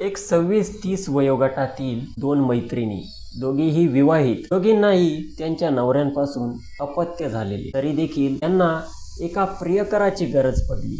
एक सव्वीस तीस वयोगटातील दोन मैत्रिणी. दोघीही विवाहित. दोघींनाही त्यांच्या नवऱ्यांपासून अपत्य झालेले. तरी देखील त्यांना एका प्रियकराची गरज पडली.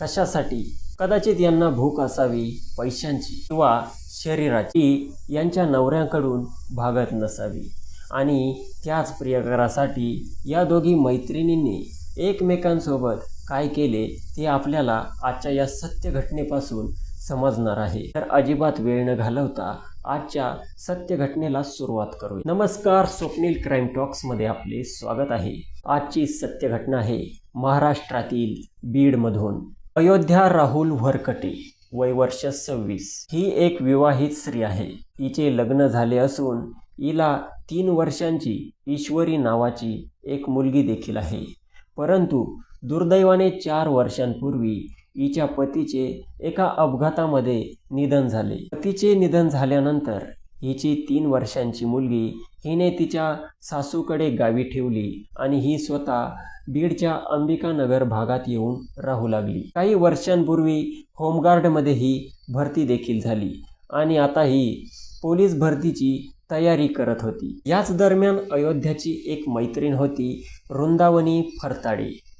कशासाठी? कदाचित यांना भूक असावी पैशांची किंवा शरीराची. यांच्या नवऱ्यांकडून भागत नसावी. आणि त्याच प्रियकरासाठी या दोघी मैत्रिणींनी एकमेकांसोबत काय केले ते आपल्याला आजच्या या सत्य घटनेपासून समजणार आहे. तर अजिबात वेळ न घालवता आजच्या सत्य घटनेला सुरुवात करू नमस्कार स्वप्नील क्राईम टॉक्समध्ये आपले स्वागत आहे. आजची सत्य घटना आहे महाराष्ट्रातील बीडमधून. अयोध्या राहुल वरकटे वय वर्ष सव्वीस. ही एक विवाहित स्त्री आहे. तिचे लग्न झाले असून हिला तीन वर्षांची ईश्वरी नावाची एक मुलगी देखील आहे. परंतु दुर्दैवाने चार वर्षांपूर्वी हिच्या पतीचे एका अपघातामध्ये निधन झाले. पतीचे निधन झाल्यानंतर हिची तीन वर्षांची मुलगी हिने तिच्या सासूकडे गावी ठेवली आणि ही स्वतः बीडच्या अंबिकानगर भागात येऊन राहू लागली. काही वर्षांपूर्वी होमगार्डमध्ये ही भरती देखील झाली आणि आता ही पोलीस भरतीची तयारी करत होती. याच दरम्यान अयोध्याची एक मैत्रीण होती वृंदावनी फरताडे.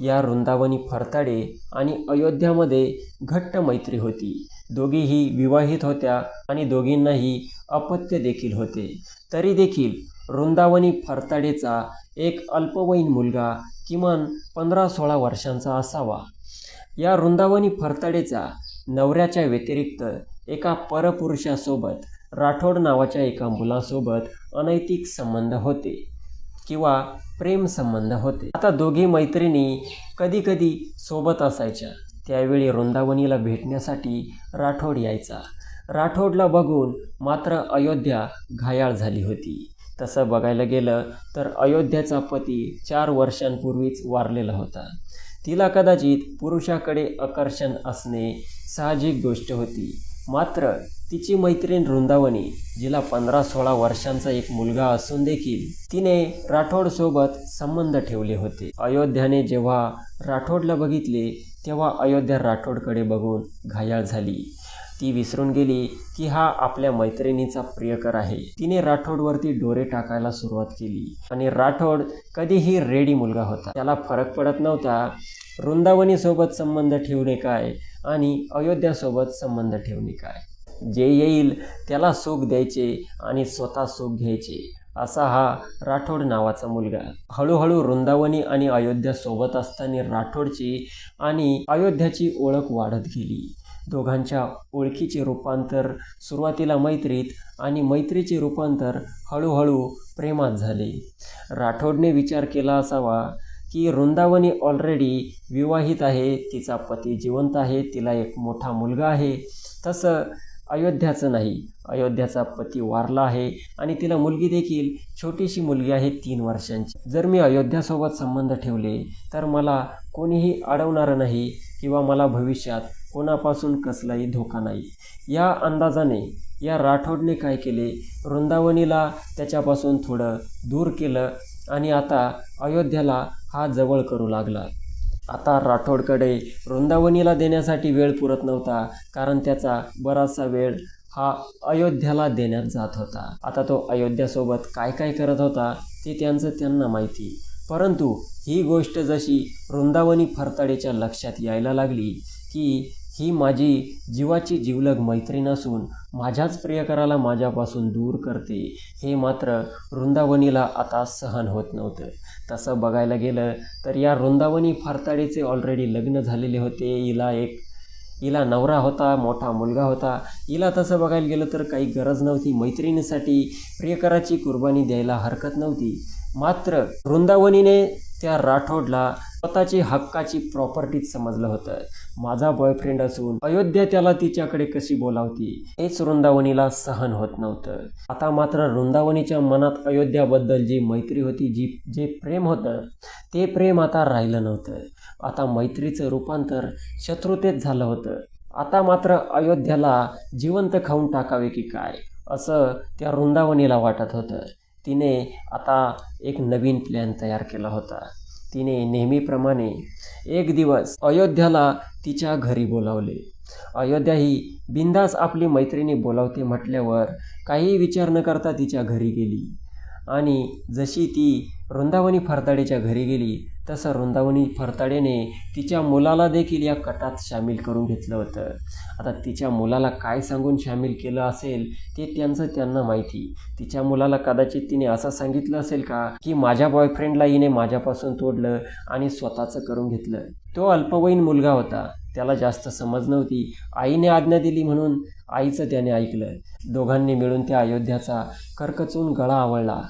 या वृंदावनी फरताडे आणि अयोध्यामध्ये घट्ट मैत्री होती. दोघीही विवाहित होत्या आणि दोघींनाही अपत्य देखील होते. तरी देखील वृंदावनी फरताडेचा एक अल्पवयीन मुलगा किमान पंधरा सोळा वर्षांचा असावा. या वृंदावनी फरताडेचा नवऱ्याच्या व्यतिरिक्त एका परपुरुषासोबत राठोड नावाच्या एका मुलासोबत अनैतिक संबंध होते. किंवा प्रेमसंबंध होते. आता दोघी मैत्रिणी कधी कधी सोबत असायच्या. त्यावेळी वृंदावनीला भेटण्यासाठी राठोड यायचा. राठोडला बघून मात्र अयोध्या घायाळ झाली होती. तसं बघायला गेलं तर अयोध्याचा पती चार वर्षांपूर्वीच वारलेला होता. तिला कदाचित पुरुषाकडे आकर्षण असणे साहजिक गोष्ट होती. मात्र तिची मैत्रीण वृंदावनी जिला पंधरा सोळा वर्षांचा एक मुलगा असून देखील तिने राठोडसोबत संबंध ठेवले होते. अयोध्याने जेव्हा राठोडला बघितले तेव्हा अयोध्या राठोडकडे बघून घायाळ झाली. ती विसरून गेली की हा आपल्या मैत्रिणीचा प्रियकर आहे. तिने राठोडवरती डोरे टाकायला सुरुवात केली आणि राठोड कधीही रेडी मुलगा होता. त्याला फरक पडत नव्हता वृंदावनीसोबत संबंध ठेवणे काय आणि अयोध्यासोबत संबंध ठेवणे काय. जे येईल त्याला सुख द्यायचे आणि स्वतः सुख घ्यायचे असा हा राठोड नावाचा मुलगा. हळूहळू वृंदावनी आणि अयोध्या सोबत असताना राठोडची आणि अयोध्याची ओळख वाढत गेली. दोघांच्या ओळखीचे रूपांतर सुरुवातीला मैत्रीत आणि मैत्रीचे रूपांतर हळूहळू प्रेमात झाले. राठोडने विचार केला असावा की वृंदावनी ऑलरेडी विवाहित आहे तिचा पती जिवंत आहे तिला एक मोठा मुलगा आहे. तसं अयोध्याचं नाही. अयोध्याचा पती वारला आहे आणि तिला मुलगी देखील. छोटीशी मुलगी आहे तीन वर्षांची. जर मी अयोध्यासोबत संबंध ठेवले तर मला कोणीही अडवणारं नाही किंवा मला भविष्यात कोणापासून कसलाही धोका नाही. या अंदाजाने या राठोडने काय केले? वृंदावनीला त्याच्यापासून थोडं दूर केलं आणि आता अयोध्याला हा जवळ करू लागला. आता राठोडकडे वृंदावनीला देण्यासाठी वेळ पुरत नव्हता कारण त्याचा बराचसा वेळ हा अयोध्याला देण्यात जात होता. आता तो अयोध्यासोबत काय काय करत होता ते त्यांचं त्यांना माहिती. परंतु ही गोष्ट जशी वृंदावनी फरताडेच्या लक्षात यायला लागली की ही माझी जीवाची जीवलग मैत्रीण असून माझ्याच प्रियकराला माझ्यापासून दूर करते. हे मात्र वृंदावनीला आता सहन होत नव्हतं. तसं बघायला गेलं तर या वृंदावनी फारताडीचे ऑलरेडी लग्न झालेले होते. हिला एक हिला नवरा होता मोठा मुलगा होता. हिला तसं बघायला गेलं तर काही गरज नव्हती. मैत्रिणीसाठी प्रियकराची कुर्बानी द्यायला हरकत नव्हती. मात्र वृंदावनीने त्या राठोडला स्वतःची हक्काची प्रॉपर्टीच समजलं होतं. माझा बॉयफ्रेंड असून अयोध्या त्याला तिच्याकडे कशी बोलावती? हेच वृंदावनीला सहन होत नव्हतं. आता मात्र वृंदावनीच्या मनात अयोध्याबद्दल जी मैत्री होती जी जे प्रेम होतं ते प्रेम आता राहिलं नव्हतं. आता मैत्रीचं रूपांतर शत्रुतेत झालं होतं. आता मात्र अयोध्याला जिवंत खाऊन टाकावे की काय असं त्या वृंदावनीला वाटत होतं. तिने आता एक नवीन प्लॅन तयार केला होता. तिने नेहमीप्रमाणे एक दिवस अयोध्याला तिच्या घरी बोलावले. अयोध्या ही बिंदास आपली मैत्रिणी बोलावते म्हटल्यावर काही विचार न करता तिच्या घरी गेली. आणि जशी ती वृंदावनी फरताडेच्या घरी गेली तसं वृंदावनी फरताडेने तिच्या मुलाला देखील या कटात सामील करून घेतलं होतं. आता तिच्या मुलाला काय सांगून सामील केलं असेल ते त्यांचं त्यांना माहिती. तिच्या मुलाला कदाचित तिने असं सांगितलं असेल का की माझ्या बॉयफ्रेंडला हिने माझ्यापासून तोडलं आणि स्वतःचं करून घेतलं. तो अल्पवयीन मुलगा होता. त्याला जास्त समज नव्हती. आईने आज्ञा दिली म्हणून आईचं त्याने ऐकलं. दोघांनी मिळून त्या अयोध्याचा कर्कचून गळा आवळला.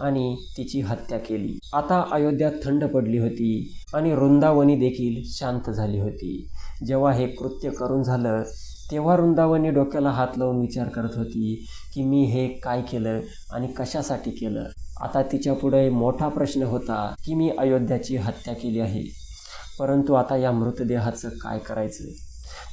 आणि तिची हत्या केली. आता अयोध्या थंड पडली होती आणि वृंदावनी देखील शांत झाली होती. जेव्हा हे कृत्य करून झालं तेव्हा वृंदावनी डोक्याला हात लावून विचार करत होती की मी हे काय केलं आणि कशासाठी केलं. आता तिच्या पुढे मोठा प्रश्न होता की मी अयोध्याची हत्या केली आहे परंतु आता या मृतदेहाचं काय करायचं?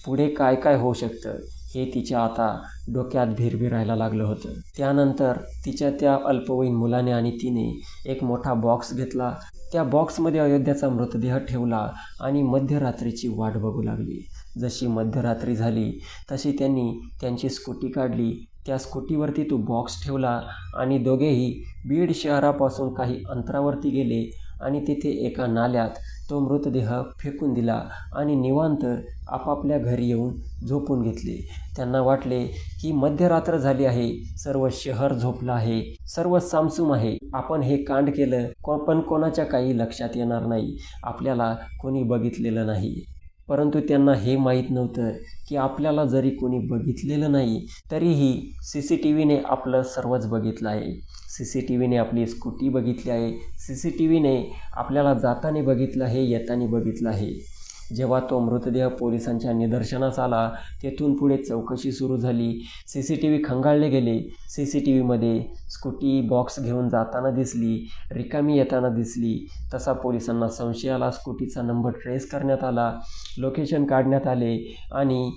पुढे काय काय होऊ शकतं? हे तिच्या आता डोक्यात भिरभिरायला लागलं होतं. त्यानंतर तिच्या त्या अल्पवयीन मुलाने आणि तिने एक मोठा बॉक्स घेतला. त्या बॉक्समध्ये अयोध्याचा मृतदेह ठेवला आणि मध्यरात्रीची वाट बघू लागली. जशी मध्यरात्री झाली तशी त्यांनी त्यांची स्कूटी काढली. त्या स्कूटीवरती तो बॉक्स ठेवला आणि दोघेही बीड शहरापासून काही अंतरावरती गेले. आणि तिथे एका नाल्यात तो मृतदेह फेकून दिला आणि निवांत आपापल्या घरी येऊन झोपून घेतले. त्यांना वाटले की मध्यरात्र झाली आहे. सर्व शहर झोपलं आहे. सर्व सामसूम आहे. आपण हे कांड केलं को पण कोणाच्या काही लक्षात येणार नाही. आपल्याला कोणी बघितलेलं नाही. परंतु त्यांना हे माहीत नव्हतं की आपल्याला जरी कोणी बघितलेलं नाही तरीही सी सी टी व्हीने आपलं सर्वच बघितलं आहे. सी सी टी व्हीने आपली स्कूटी बघितली आहे. सी सी टी व्हीने आपल्याला जाताना बघितलं आहे येताना बघितलं आहे. जेव्हा तो मृतदेह पोलिसांच्या निदर्शनास आला तेथून पुढे चौकशी सुरू झाली. सी सी टी व्ही खंगाळले गेले. सी सी टी व्हीमध्ये स्कूटी बॉक्स घेऊन जाताना दिसली रिकामी येताना दिसली. तसा पोलिसांना संशय आला स्कूटीचा नंबर ट्रेस करण्यात आला लोकेशन काढण्यात आले आणि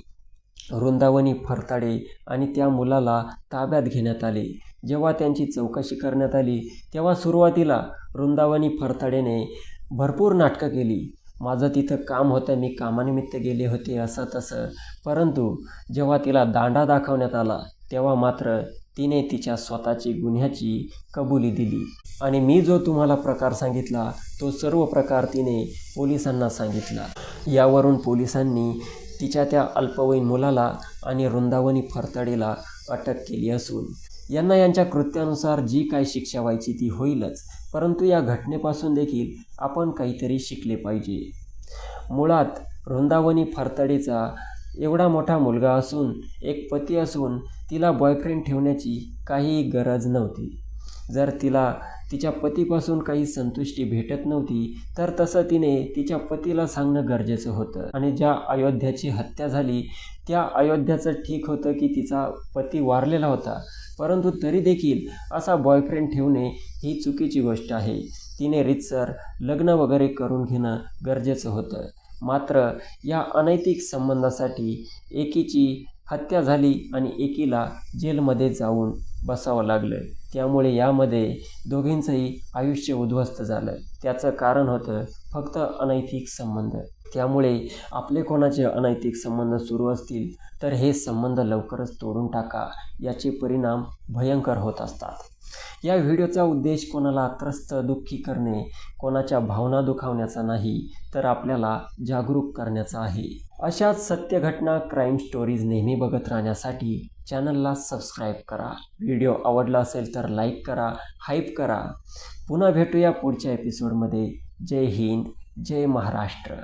वृंदावनी फरताडे आणि त्या मुलाला ताब्यात घेण्यात आले. जेव्हा त्यांची चौकशी करण्यात आली तेव्हा सुरुवातीला वृंदावनी फरताडेने भरपूर नाटकं केली. माझं तिथं काम होतं मी कामानिमित्त गेले होते असं तसं. परंतु जेव्हा तिला दांडा दाखवण्यात आला तेव्हा मात्र तिने तिच्या स्वतःची गुन्ह्याची कबुली दिली. आणि मी जो तुम्हाला प्रकार सांगितला तो सर्व प्रकार तिने पोलिसांना सांगितला. यावरून पोलिसांनी तिच्या त्या अल्पवयीन मुलाला आणि वृंदावनी फरतडेला अटक केली असून यांना यांच्या कृत्यानुसार जी काय शिक्षा व्हायची ती होईलच. परंतु या घटनेपासून देखील आपण काहीतरी शिकले पाहिजे. मुळात वृंदावनी फारतडीचा एवढा मोठा मुलगा असून एक पती असून तिला बॉयफ्रेंड ठेवण्याची काही गरज नव्हती. जर तिला तिच्या पतीपासून काही संतुष्टी भेटत नव्हती तर तसं तिने तिच्या पतीला सांगणं गरजेचं होतं. आणि ज्या अयोध्याची हत्या झाली त्या अयोध्याचं ठीक होतं की तिचा पती वारलेला होता. परंतु तरी देखील असा बॉयफ्रेंड ठेवणे ही चुकीची गोष्ट आहे. तिने रितसर लग्न वगैरे करून घेणं गरजेचं होतं. मात्र या अनैतिक संबंधासाठी एकीची हत्या झाली आणि एकीला जेलमध्ये जाऊन बसावं लागलं त्यामुळे यामध्ये दोघींचंही आयुष्य उद्ध्वस्त झालं त्याचं कारण होतं फक्त अनैतिक संबंध. त्यामुळे आपले कोणाचे अनैतिक संबंध सुरू असतील तर हे संबंध लवकरच तोडून टाका. याचे परिणाम भयंकर होत असतात. या व्हिडिओचा उद्देश कोणाला त्रस्त दुःखी करणे कोणाच्या भावना दुखावण्याचा नाही तर आपल्याला जागरूक करण्याचा आहे. अशाच सत्य घटना क्राईम स्टोरीज नेहमी बघत राहण्यासाठी चॅनलला सबस्क्राईब करा. व्हिडिओ आवडला असेल तर लाईक करा हाईप करा. पुन्हा भेटूया पुढच्या एपिसोडमध्ये जय हिंद जय महाराष्ट्र.